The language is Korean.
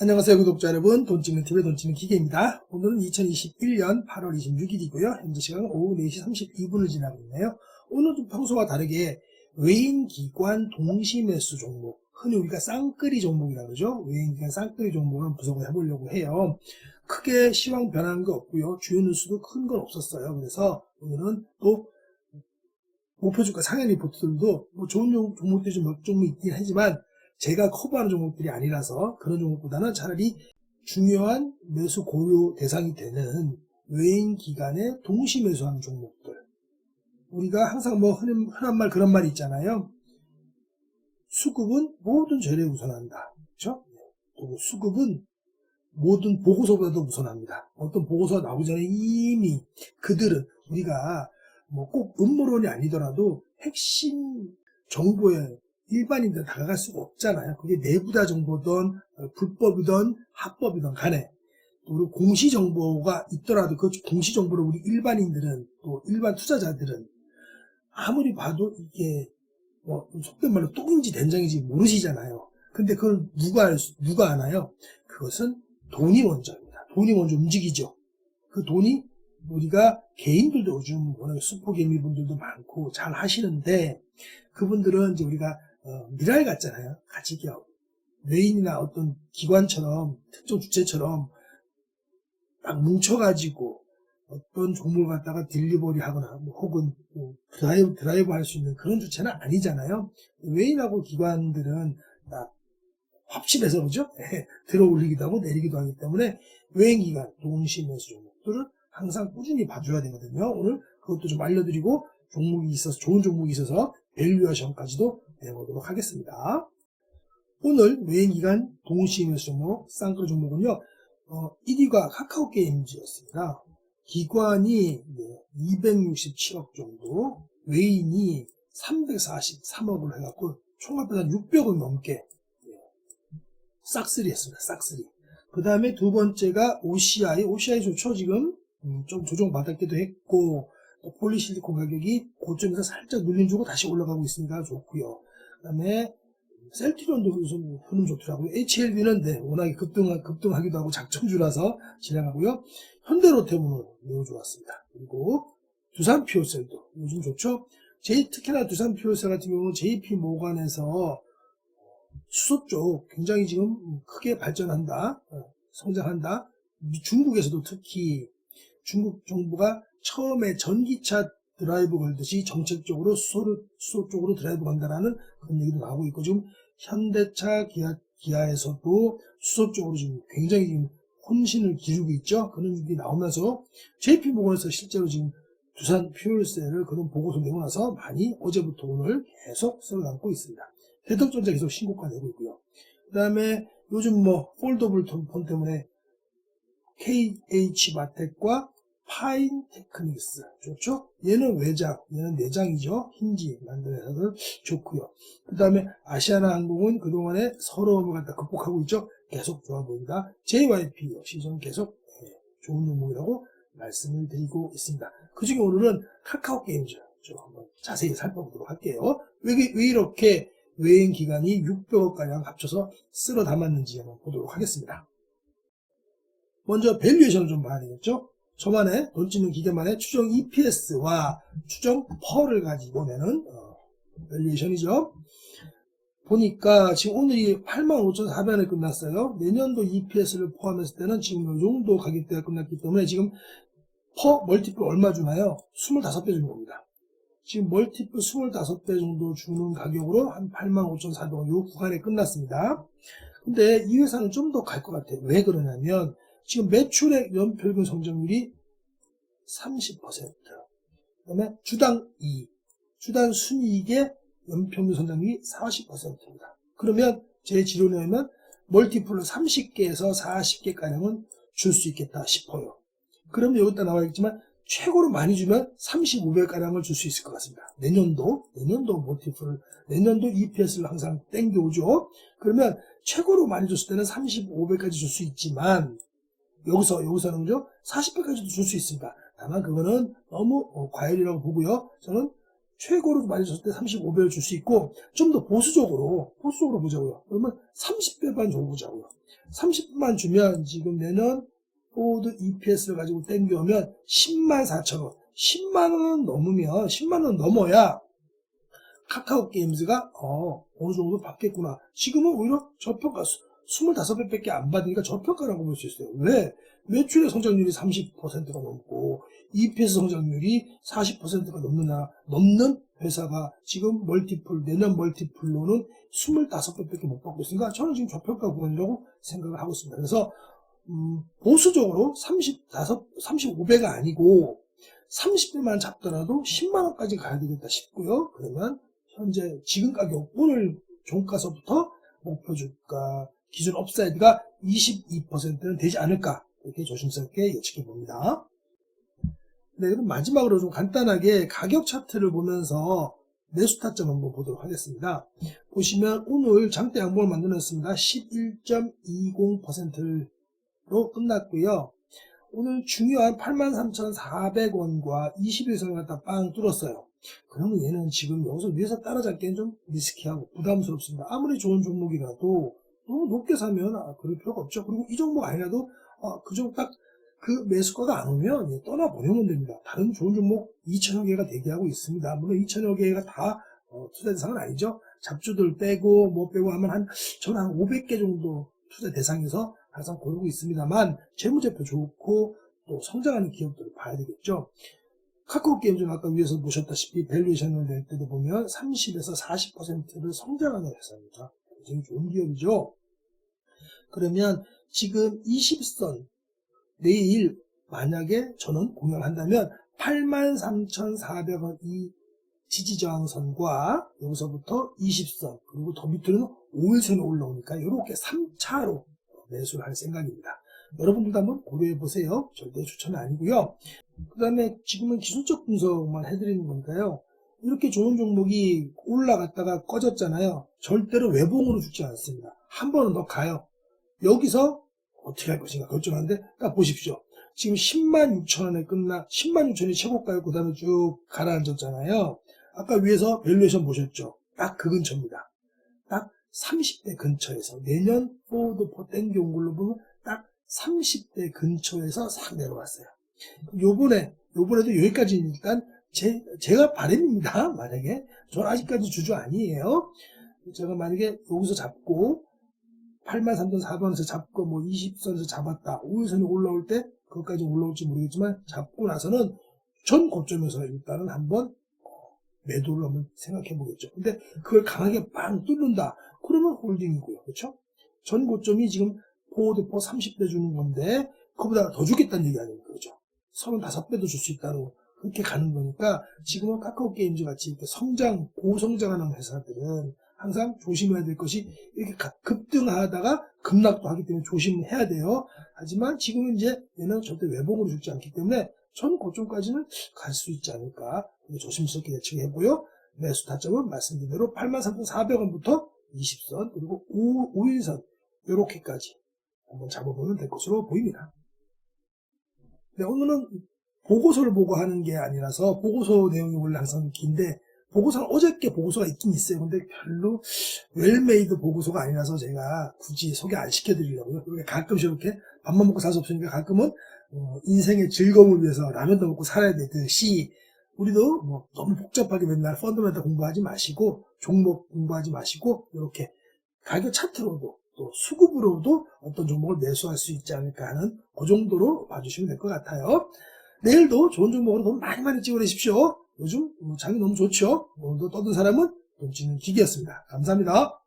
안녕하세요 구독자 여러분. 돈 찍는 TV의 돈 찍는 기계입니다. 오늘은 2021년 8월 26일이고요. 현재 시간은 오후 4시 32분을 지나고 있네요. 오늘도 평소와 다르게 외인기관 동시매수 종목 흔히 우리가 쌍끌이 종목이라고 그러죠. 외인기관 쌍끌이 종목을 분석을 해보려고 해요. 크게 시황 변한 거 없고요. 주요 뉴스도 큰 건 없었어요. 그래서 오늘은 또 목표주가 상향 리포트들도 뭐 좋은 종- 종목들이 좀 몇 종목 있긴 하지만 제가 커버하는 종목들이 아니라서 그런 종목보다는 차라리 중요한 매수 고려 대상이 되는 외인 기간에 동시 매수하는 종목들. 우리가 항상 뭐 흔한, 흔한 말 그런 말이 있잖아요. 수급은 모든 재료에 우선한다. 그렇죠? 또 수급은 모든 보고서보다도 우선합니다. 어떤 보고서가 나오기 전에 이미 그들은 우리가 뭐 꼭 음모론이 아니더라도 핵심 정보에 일반인들 다가갈 수가 없잖아요. 그게 내부다 정보든 어, 불법이든 합법이든 간에 또 우리 공시 정보가 있더라도 그 공시 정보를 우리 일반인들은 또 일반 투자자들은 아무리 봐도 이게 뭐 속된 말로 똥인지 된장인지 모르시잖아요. 근데 그걸 누가 알 수- 누가 아나요? 그것은 돈이 먼저입니다. 돈이 먼저 움직이죠. 그 돈이 우리가 개인들도 요즘 워낙 슈퍼개미 분들도 많고 잘 하시는데 그분들은 이제 우리가 어, 미랄 같잖아요. 가지기업. 외인이나 어떤 기관처럼, 특정 주체처럼 딱 뭉쳐가지고 어떤 종목을 갖다가 딜리버리 하거나 뭐 혹은 뭐 드라이브, 드라이브 할 수 있는 그런 주체는 아니잖아요. 외인하고 기관들은 딱 합심해서 그죠? 예, 들어 올리기도 하고 내리기도 하기 때문에 외인 기관, 동시 매수 종목들을 항상 꾸준히 봐줘야 되거든요. 오늘 그것도 좀 알려드리고 종목이 있어서, 좋은 종목이 있어서 밸류에이션까지도 내보도록 하겠습니다. 오늘 외인기간 동시매수 종목, 쌍끌 종목은요, 어, 1위가 카카오 게임즈였습니다. 기관이 267억 정도, 외인이 343억을 해갖고 총합해서 600억 넘게 예, 싹쓸이 했습니다. 싹쓸이. 그 다음에 두 번째가 OCI. OCI 좋죠, 지금? 음, 좀 조정받았기도 했고, 또 폴리실리콘 가격이 고점에서 살짝 눌림주고 다시 올라가고 있으니까 좋고요. 그 다음에 셀트리온도 요즘 흐름 좋더라고요. HLB는 네, 워낙에 급등, 급등하기도 하고 작전주라서 진행하고요. 현대로템은 매우 좋았습니다. 그리고 두산 피오셀도 요즘 좋죠. 제, 특히나 두산 피오셀 같은 경우는 JP 모간에서 수소 쪽 굉장히 지금 크게 발전한다, 어, 성장한다. 미- 중국에서도 특히 중국 정부가 처음에 전기차 드라이브 걸듯이 정책적으로 수소를, 수소 쪽으로 드라이브 간다라는 그런 얘기도 나오고 있고, 지금 현대차, 기아, 기아에서도 수소 쪽으로 지금 굉장히 지금 혼신을 기르고 있죠. 그런 얘기 나오면서 JP모건에서 실제로 지금 두산 퓨얼셀을 그런 보고서 내고 나서 많이 어제부터 오늘 계속 쓸어담고 있습니다. 대덕전자 계속 신고가 내고 있고요. 그 다음에 요즘 뭐 폴더블 폰 때문에 KH 마텍과 파인 테크닉스 좋죠? 얘는 외장, 얘는 내장이죠. 힌지 만드는 회사들 좋고요. 그 다음에 아시아나 항공은 그동안에 서러움을 갖다 극복하고 있죠. 계속 좋아 보인다. JYP 역시 좀 계속 예, 좋은 종목이라고 말씀을 드리고 있습니다. 그 중에 오늘은 카카오 게임즈 좀 한번 자세히 살펴보도록 할게요. 왜, 왜 이렇게 외인 기간이 600억가량 합쳐서 쓸어 담았는지 한번 보도록 하겠습니다. 먼저 밸류에이션을 좀 봐야 되겠죠? 저만의 돈 찍는 기계만의 추정 EPS와 추정 펄을 가지고 내는 어, 밸류에이션이죠. 보니까 지금 오늘이 85,400원에 끝났어요. 내년도 EPS를 포함했을 때는 지금 이 정도 가격대가 끝났기 때문에 지금 퍼 멀티플 얼마 주나요? 25배 주는 겁니다. 지금 멀티플 25배 정도 주는 가격으로 한 85,400원 요 구간에 끝났습니다. 근데 이 회사는 좀 더 갈 것 같아요. 왜 그러냐면 지금 매출액 연평균 성장률이 30%. 그 다음에 주당 이익, 주당 순이익의 연평균 성장률이 40%입니다. 그러면 제 지론에 의하면 멀티플로 30개에서 40개가량은 줄 수 있겠다 싶어요. 그럼 여기다 나와 있지만 최고로 많이 주면 35배가량을 줄 수 있을 것 같습니다. 내년도, 내년도 멀티플을, 내년도 EPS를 항상 땡겨오죠. 그러면 최고로 많이 줬을 때는 35배까지 줄 수 있지만 여기서 여기서는 죠 40배까지도 줄 수 있습니다. 다만 그거는 너무 어, 과열이라고 보고요. 저는 최고로 많이 줬을 때 35배를 줄 수 있고 좀 더 보수적으로 보수적으로 보자고요. 그러면 30배만 줘보자고요. 30만 주면 지금 내년 포드 EPS를 가지고 땡겨오면 10만 4천 원. 10만 원은 넘으면 10만 원 넘어야 카카오 게임즈가 어 어느 정도 받겠구나. 지금은 오히려 저평가 25배밖에 안 받으니까 저평가라고 볼 수 있어요. 왜? 매출의 성장률이 30%가 넘고 EPS 성장률이 40%가 넘느냐 넘는 회사가 지금 멀티플 내년 멀티플로는 25배밖에 못 받고 있으니까 저는 지금 저평가 구간이라고 생각을 하고 있습니다. 그래서 음, 보수적으로 35, 35배가 아니고 30배만 잡더라도 10만 원까지 가야 되겠다 싶고요. 그러면 현재 지금 가격 오늘 종가서부터 목표 주가 기준 업사이드가 22%는 되지 않을까 이렇게 조심스럽게 예측해 봅니다. 네, 그럼 마지막으로 좀 간단하게 가격 차트를 보면서 매수 타점 한번 보도록 하겠습니다. 보시면 오늘 장대 양봉을 만들었습니다. 11.20%로 끝났고요. 오늘 중요한 83,400원과 21선을 갖다 빵 뚫었어요. 그러면 얘는 지금 여기서 위에서 따라잡기엔 좀 리스키하고 부담스럽습니다. 아무리 좋은 종목이라도 너무 높게 사면 아, 그럴 필요가 없죠. 그리고 이 종목 아니라도 아, 그 종목 딱 그 매수가가 안 오면 예, 떠나보내면 됩니다. 다른 좋은 종목 2천여 개가 대기하고 있습니다. 물론 2천여 개가 다 어, 투자 대상은 아니죠. 잡주들 빼고 뭐 빼고 하면 한 저는 한 500개 정도 투자 대상에서 항상 고르고 있습니다만 재무제표 좋고 또 성장하는 기업들을 봐야 되겠죠. 카카오 게임 중 아까 위에서 보셨다시피 밸류에이션을 낼 때도 보면 30에서 40%를 성장하는 회사입니다. 굉장히 좋은 기업이죠. 그러면 지금 20선 내일 만약에 저는 공략을 한다면 83,400원 이 지지저항선과 여기서부터 20선 그리고 더 밑으로는 5일선이 올라오니까 이렇게 3차로 매수를 할 생각입니다. 여러분들도 한번 고려해 보세요. 절대 추천은 아니고요. 그 다음에 지금은 기술적 분석만 해드리는 거니까요. 이렇게 좋은 종목이 올라갔다가 꺼졌잖아요. 절대로 외봉으로 죽지 않습니다. 한 번은 더 가요. 여기서 어떻게 할 것인가 결정하는데 딱 보십시오. 지금 10만 6천 원에 끝나 10만 6천이 최고가요. 그 다음에 쭉 가라앉았잖아요. 아까 위에서 밸류에이션 보셨죠? 딱 그 근처입니다. 딱 30대 근처에서 내년 포워드 포 땡겨온 걸로 보면 딱 30대 근처에서 싹 내려왔어요. 요번에 요번에도 여기까지 일단 제, 제가 바람입니다. 만약에 저는 아직까지 주주 아니에요. 제가 만약에 여기서 잡고 83,400원에서 잡고 뭐 20선에서 잡았다. 5일선이 올라올 때 그것까지 올라올지 모르겠지만 잡고 나서는 전 고점에서 일단은 한번 매도를 한번 생각해 보겠죠. 근데 그걸 강하게 빵 뚫는다. 그러면 홀딩이고요. 그렇죠? 전 고점이 지금 포워드포 30배 주는 건데 그보다 더 주겠다는 얘기 아닙니까? 그렇죠? 35배도 줄 수 있다는 거. 그렇게 가는 거니까 지금은 카카오 게임즈 같이 이렇게 성장, 고성장하는 회사들은 항상 조심해야 될 것이 이렇게 급등하다가 급락도 하기 때문에 조심해야 돼요. 하지만 지금은 이제 얘는 절대 외봉으로 죽지 않기 때문에 전 고점까지는 갈 수 있지 않을까 조심스럽게 예측해보고요. 매수 타점은 말씀드린 대로 83,400원부터 20선 그리고 5, 5일선 이렇게까지 한번 잡아보면 될 것으로 보입니다. 네, 오늘은 보고서를 보고 하는 게 아니라서 보고서 내용이 원래 항상 긴데 보고서는 어저께 보고서가 있긴 있어요. 근데 별로 웰메이드 보고서가 아니라서 제가 굳이 소개 안 시켜드리려고요. 가끔씩 이렇게 밥만 먹고 살 수 없으니까 가끔은 어, 인생의 즐거움을 위해서 라면도 먹고 살아야 되듯이 우리도 뭐 너무 복잡하게 맨날 펀드멘탈 공부하지 마시고 종목 공부하지 마시고 이렇게 가격 차트로도 또 수급으로도 어떤 종목을 매수할 수 있지 않을까 하는 그 정도로 봐주시면 될 것 같아요. 내일도 좋은 종목으로 돈 많이 많이 찍어내십시오. 요즘 장이 너무 좋죠. 오늘도 떠든 사람은 돈 찍는 기계였습니다. 감사합니다.